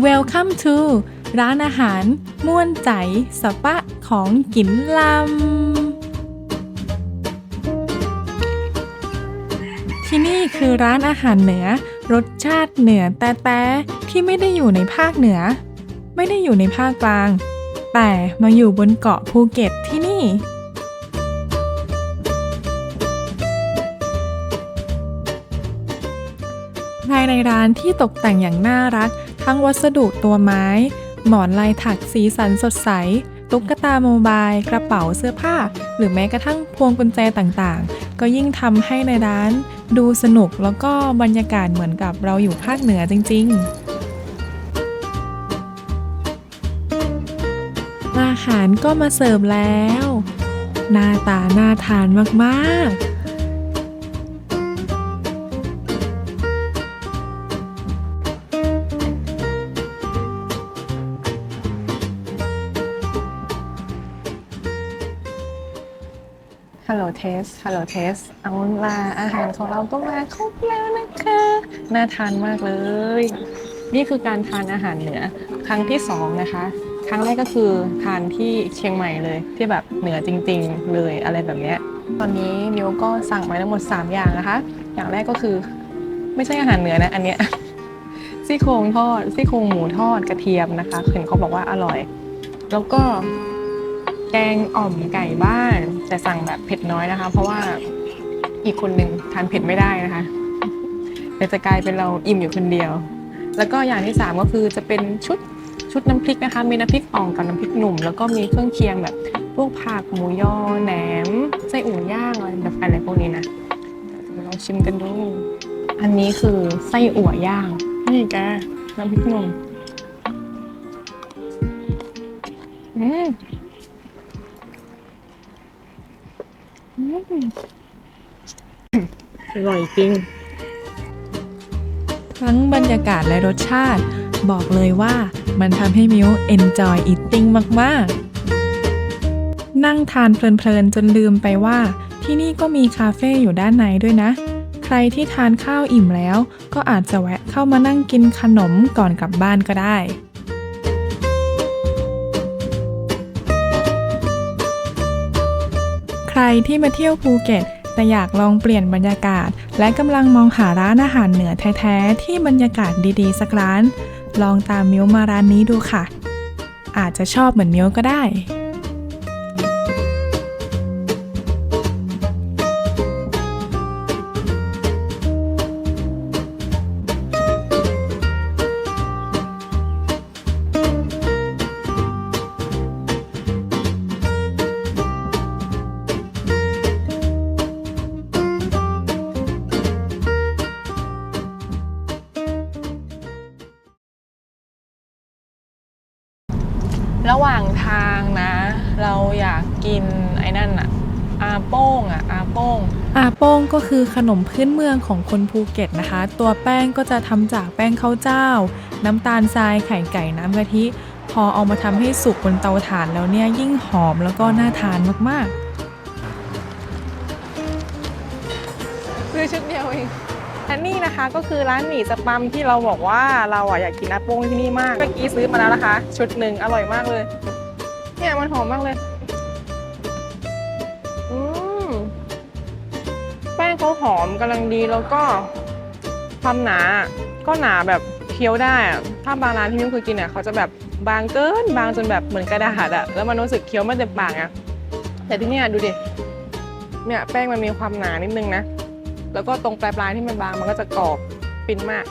Welcome to ร้านอาหาร ม่วนใจสปะของกินลำ ที่นี่คือร้านอาหารเหนือ รสชาติเหนือแต่แต่ที่ไม่ได้อยู่ในภาคเหนือ ไม่ได้อยู่ในภาคกลาง แต่มาอยู่บนเกาะภูเก็ตที่นี่ายในร้านที่ตกแต่งอย่างน่ารัก ทั้งวัสดุตัวไม้ หมอนลายถักสีสันสดใส ตุ๊กตาโมบาย กระเป๋าเสื้อผ้า หรือแม้กระทั่งพวงกุญแจต่างๆ ก็ยิ่งทำให้ในร้าน ดูสนุกแล้วก็บรรยากาศเหมือนกับเราอยู่ภาคเหนือจริง ๆอาหารก็มาเสิร์ฟแล้ว หน้าตาน่าทานมาก ๆ ฮัลโหลเทส ฮัลโหลเทส เอาล่ะอาหารของเราก็มาครบแล้วนะคะ น่าทานมากเลย นี่คือการทานอาหารเหนือครั้งที่สองนะคะ ครั้งแรกก็คือทานที่เชียงใหม่เลย ที่แบบเหนือจริงๆเลยอะไรแบบเนี้ย ตอนนี้มิวก็สั่งมาทั้งหมด 3 อย่างนะคะ อย่างแรกก็คือไม่ใช่อาหารเหนือนะอันเนี้ยซี่โครงทอดซี่โครงหมูทอดกระเทียมนะคะเห็นเขาบอกว่าอร่อย แล้วก็ แกงอ่อมไก่บ้าน แต่สั่งแบบเผ็ดน้อยนะคะ เพราะว่าอีกคนหนึ่งทานเผ็ดไม่ได้นะคะเดี๋ยวจะกลายเป็นเราอิ่มอยู่คนเดียว แล้วก็อย่างที่สามก็คือจะเป็นชุดชุดน้ำพริกนะคะ มีน้ำพริกอ่องกับน้ำพริกหนุ่ม แล้วก็มีเครื่องเคียงแบบพวกผักหมูยอแหนมไส้อั่วย่างอะไรแบบอะไรพวกนี้นะเดี๋ยวลองชิมกันดู อันนี้คือไส้อั่วย่าง นี่แกน้ำพริกหนุ่ม อืม อร่อยจริง ทั้งบรรยากาศและรสชาติ บอกเลยว่ามันทำให้มิว enjoy eating มาก ๆ นั่งทานเพลิน ๆ จนลืมไปว่า ที่นี่ก็มีคาเฟ่อยู่ด้านในด้วยนะ ใครที่ทานข้าวอิ่มแล้ว ก็อาจจะแวะเข้ามานั่งกินขนมก่อนกลับบ้านก็ได้ ใครที่มาเที่ยวภูเก็ตแต่อยากลองเปลี่ยนบรรยากาศ และกำลังมองหาร้านอาหารเหนือแท้ๆ ที่บรรยากาศดีๆ สักร้าน ลองตามมิวมาร้านนี้ดูค่ะ อาจจะชอบเหมือนมิวก็ได้ ระหว่างทางนะ เราอยากกินไอ้นั่นอะอาโป้งอะอาโป้งอาโป้งก็คือขนมพื้นเมืองของคนภูเก็ตนะคะ ตัวแป้งก็จะทำจากแป้งข้าวเจ้า น้ำตาลทรายไข่ไก่น้ำกะทิ พอเอามาทำให้สุกบนเตาถ่านแล้วเนี่ยยิ่งหอมแล้วก็น่าทานมากซื้อชุดเดียวเอง อันนี้นะคะก็คือร้านหมี่สปัมที่เราบอกว่าเราอะอยากกินอาโป้งที่นี่มาก เมื่อกี้ซื้อมาแล้วนะคะ ชุดหนึ่งอร่อยมากเลย เนี่ยมันหอมมากเลย อืมแป้งเขาหอมกำลังดีแล้วก็ความหนา ก็หนาแบบเคี้ยวได้ ถ้าบางร้านที่มิ้วเคยกินเนี่ยเขาจะแบบบางเกินบางจนแบบเหมือนกระดาษอะแล้วมันรู้สึกเคี้ยวไม่เต็มปากอะแต่ที่นี่ดูดิเนี่ยแป้งมันมีความหนานิดนึงนะ แล้วก็ตรงปลายปลายที่มันบางมันก็จะกรอบฟินมาก